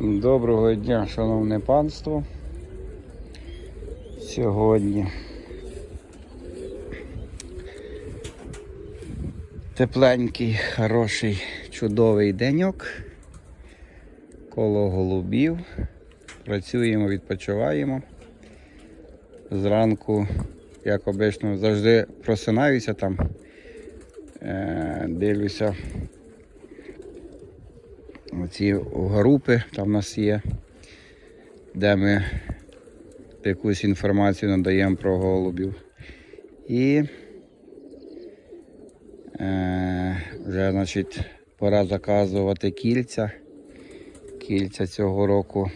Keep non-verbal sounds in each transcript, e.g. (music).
Доброго дня, шановне панство. Сьогодні тепленький, хороший, чудовий деньок. Коло голубів. Працюємо, відпочиваємо. Зранку, як обично, завжди просинаюся там, е, дивлюся оці групи там у нас є, де ми якусь інформацію надаємо про голубів. І е, вже значить, пора заказувати кільця. Кільця цього року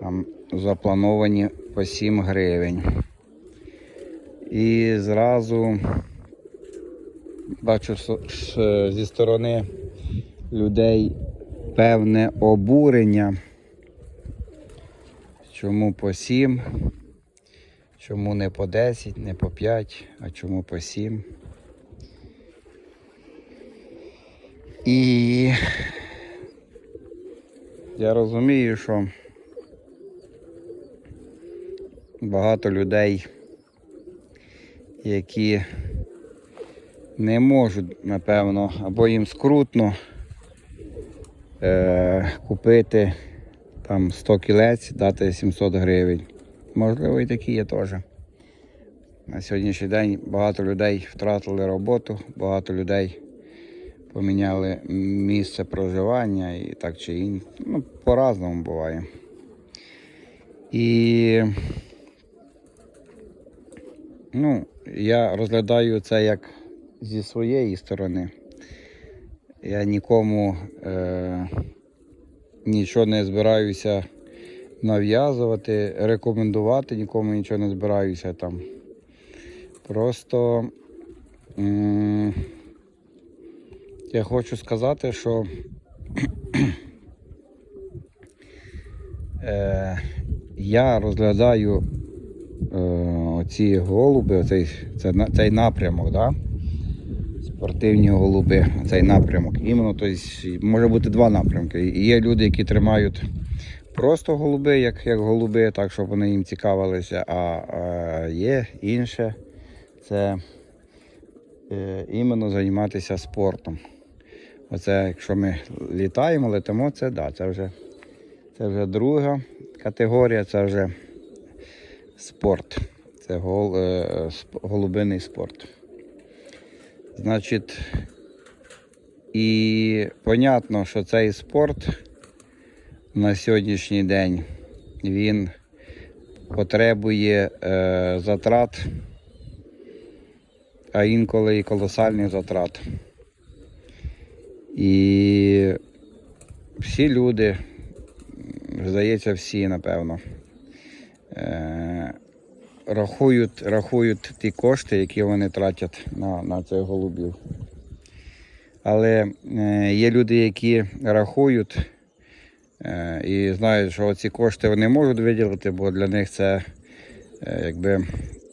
там заплановані по 7 гривень. І зразу бачу зі сторони людей певне обурення. Чому по 7? Чому не по 10, не по 5, а чому по 7? І я розумію, що багато людей, які не можуть, напевно, або їм скрутно е, купити там 100 кілець, дати 700 гривень. Можливо, і такі є теж. На сьогоднішній день багато людей втратили роботу, багато людей поміняли місце проживання і так чи інше. Ну, по-разному буває. І ну, я розглядаю це як зі своєї сторони. Я нікому е, нічого не збираюся нав'язувати, рекомендувати нікому нічого не збираюся там. Просто м, я хочу сказати, що (clears throat) е, я розглядаю е, оці голуби, оцей, це, на- цей напрямок, да? Спортивні голуби, цей напрямок. Іменно, тобто, може бути два напрямки. Є люди, які тримають просто голуби, як, як голуби, так, щоб вони їм цікавилися, а, а є інше. Це е, іменно займатися спортом. Оце, якщо ми літаємо, летимо, це да, це вже, це вже друга категорія, це вже спорт. Це гол, е, голубиний спорт. Значить, і понятно, що цей спорт на сьогоднішній день він потребує е, затрат, а інколи і колосальних затрат. І всі люди, здається, всі, напевно, е, рахують, рахують ті кошти, які вони тратять на, на цих голубів. Але е, є люди, які рахують е, і знають, що ці кошти вони можуть виділити, бо для них це е, якби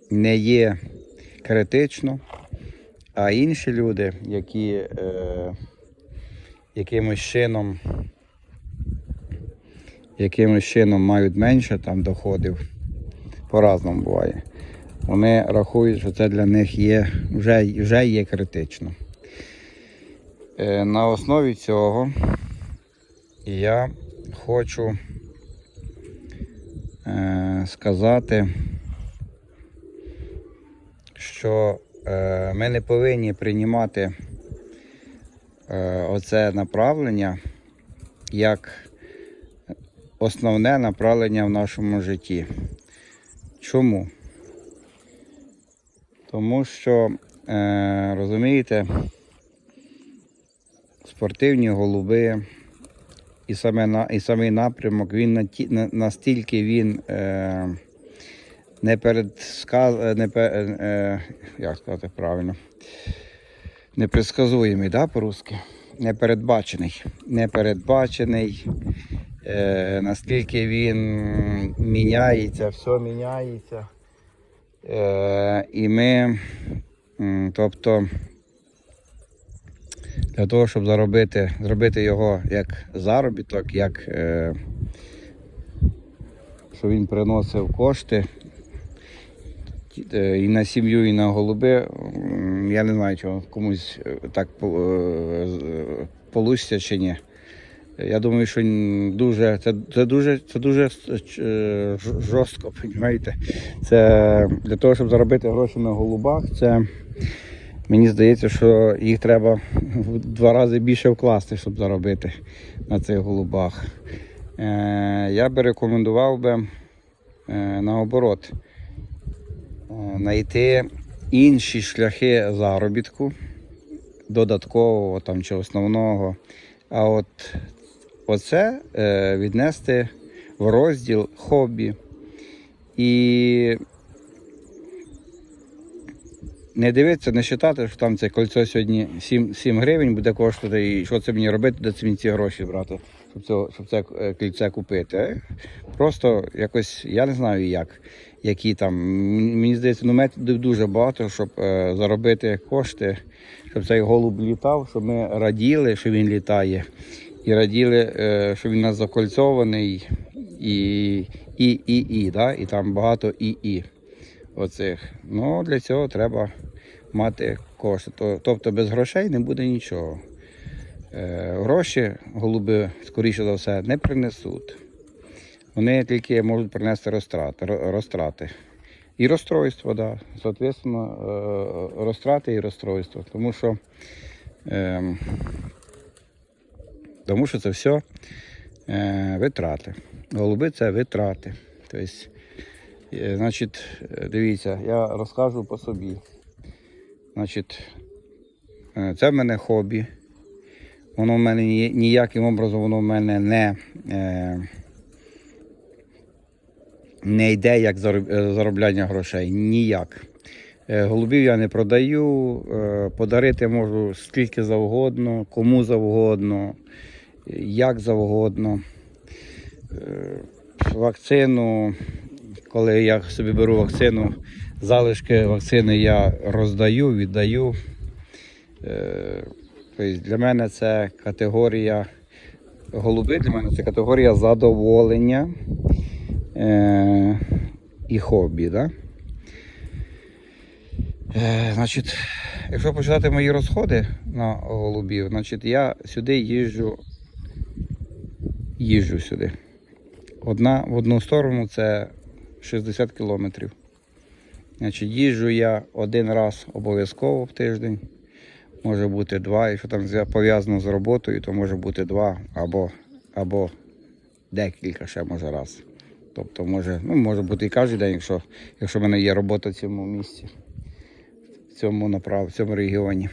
не є критично. А інші люди, які е, якимось чином, якимось чином мають менше там доходів, по-разному буває. Вони рахують, що це для них є, вже, вже є критично. Е, На основі цього я хочу е, сказати, що е, ми не повинні приймати оце направлення як основне направлення в нашому житті. Чому? Тому що, е, розумієте, спортивні голуби і, саме на, і самий напрямок, він на, ті- на, настільки він е, не передсказ, не, пе- е, е, як сказати правильно, непредсказуємий, да, по-русски? Непередбачений. Непередбачений. Е, наскільки він міняється, все міняється. Е, і ми, тобто, для того, щоб заробити, зробити його як заробіток, як е, щоб він приносив кошти е, і на сім'ю, і на голуби. Я не знаю, чого комусь так вийде чи ні. Я думаю, що дуже, це, це дуже, це дуже е, жорстко, розумієте? Це для того, щоб заробити гроші на голубах, це мені здається, що їх треба в два рази більше вкласти, щоб заробити на цих голубах. Е, я би рекомендував би е, наоборот е, знайти інші шляхи заробітку, додаткового там, чи основного. А от оце е, віднести в розділ хобі. І не дивитися, не вважати, що там це кольцо сьогодні 7, 7 гривень буде коштувати, і що це мені робити, де це мені ці гроші брати, щоб це, щоб це е, кільце купити. Е, Просто якось, я не знаю як, які там. Мені здається, ну методів дуже багато, щоб е, заробити кошти, щоб цей голуб літав, щоб ми раділи, що він літає. І раділи, е, що він у нас закольцований, і, і, і, і, да? і там багато і, і оцих. Ну, для цього треба мати кошти. Тобто без грошей не буде нічого. Е, Гроші голуби, скоріше за все, не принесуть. Вони тільки можуть принести розтрати. розтрати. І розстройство, да. Соответственно, е, розтрати і розстройство. Тому що, ем, тому що це все е, витрати. Голуби це витрати. Тобто, Е, Значить, дивіться, я розкажу по собі. Значить, е, це в мене хобі. Воно в мене ніяким образом воно в мене не, не йде як заробляння грошей. Ніяк. Голубів я не продаю, подарити можу скільки завгодно, кому завгодно, як завгодно. Е, Вакцину коли я собі беру вакцину, залишки вакцини я роздаю, віддаю. Е, Тобто для мене це категорія голуби, для мене це категорія задоволення е, і хобі. Да? Значить, якщо почитати мої розходи на голубів, значить я сюди їжджу, їжджу сюди. Одна в одну сторону це 60 кілометрів. Значить, їжджу я один раз обов'язково в тиждень. Може бути два. Якщо там пов'язано з роботою, то може бути два або, або декілька ще може раз. Тобто може, ну, може бути і кожен день, якщо, якщо в мене є робота в цьому місці, в цьому направ, в цьому регіоні.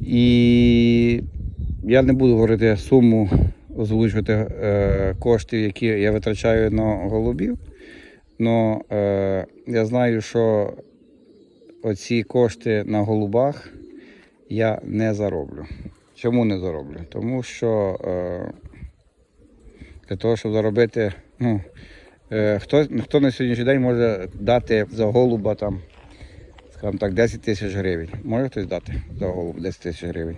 І я не буду говорити суму, озвучувати е, коштів, які я витрачаю на голубів. Но е, я знаю, що оці кошти на голубах я не зароблю. Чому не зароблю? Тому що е, для того, щоб заробити, ну, е, хто, хто на сьогоднішній день може дати за голуба там, скажімо так, 10 тисяч гривень. Може хтось дати за голуб 10 тисяч гривень?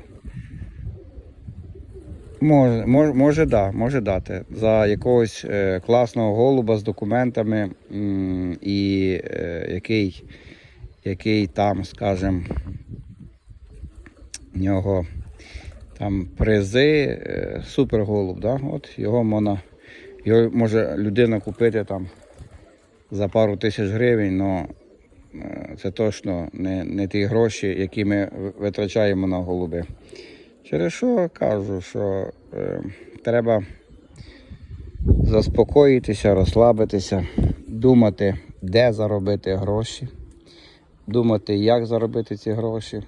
Може, може, може, да, може дати. За якогось е, класного голуба з документами, м, і е, який, який там, скажімо, в нього там призи, е, супер голуб, да? От його можна, його може людина купити там за пару тисяч гривень, але це точно не, не ті гроші, які ми витрачаємо на голуби. Через що кажу, що е, треба заспокоїтися, розслабитися, думати, де заробити гроші, думати, як заробити ці гроші,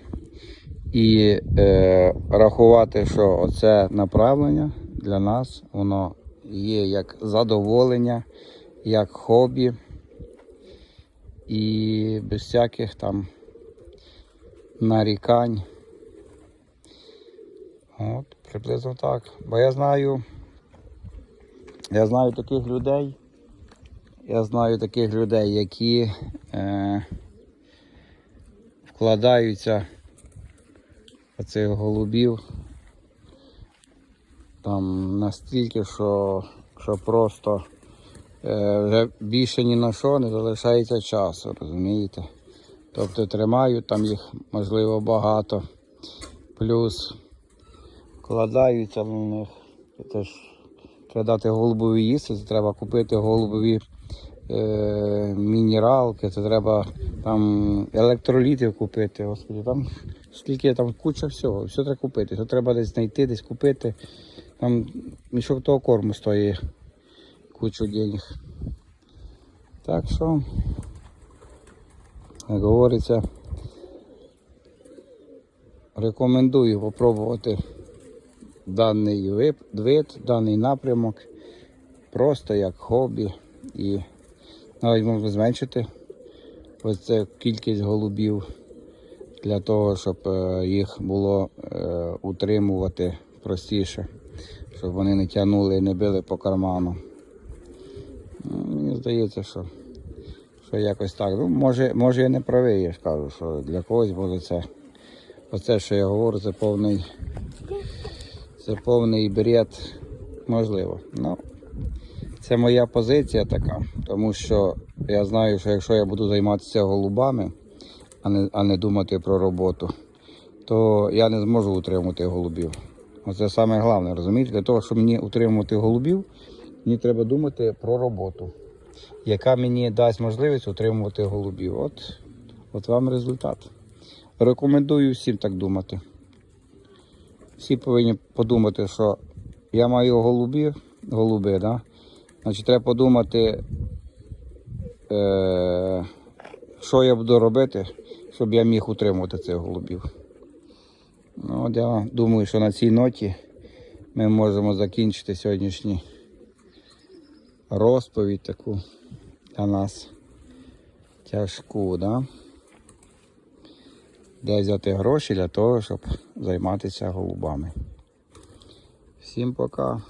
і е, рахувати, що оце направлення для нас, воно є як задоволення, як хобі, і без всяких там нарікань. От, приблизно так. Бо я знаю, я знаю таких людей, я знаю таких людей, які е, вкладаються оцих голубів. Там настільки, що, що просто е, вже більше ні на що не залишається часу, розумієте? Тобто тримають там їх можливо багато. Плюс вкладаються на них. Це ж треба дати голубові їсти, це треба купити голубові е, мінералки, це треба там електролітів купити. Господи, там скільки там куча всього, все треба купити. Все треба десь знайти, десь купити. Там мішок того корму стоїть кучу денег. Так що, як говориться, рекомендую попробувати даний вид, даний напрямок просто як хобі і навіть можна зменшити ось цю кількість голубів для того, щоб е, їх було е, утримувати простіше, щоб вони не тягнули і не били по карману. Ну, Мені здається, що, що якось так. Ну, може, може я не правий, я ж кажу, що для когось буде це. Оце, що я говорю, це повний, це повний бред, можливо. Ну, це моя позиція така, тому що я знаю, що якщо я буду займатися голубами, а не, а не думати про роботу, то я не зможу утримувати голубів. Оце саме головне, розумієте? Для того, щоб мені утримувати голубів, мені треба думати про роботу, яка мені дасть можливість утримувати голубів. От, от вам результат. Рекомендую всім так думати. Всі повинні подумати, що я маю голубів, голуби, да? Значить, треба подумати, е- що я буду робити, щоб я міг утримувати цих голубів. Ну, от я думаю, що на цій ноті ми можемо закінчити сьогоднішню розповідь таку для нас тяжку, да? Де взяти гроші для того, щоб займатися голубами. Всім пока.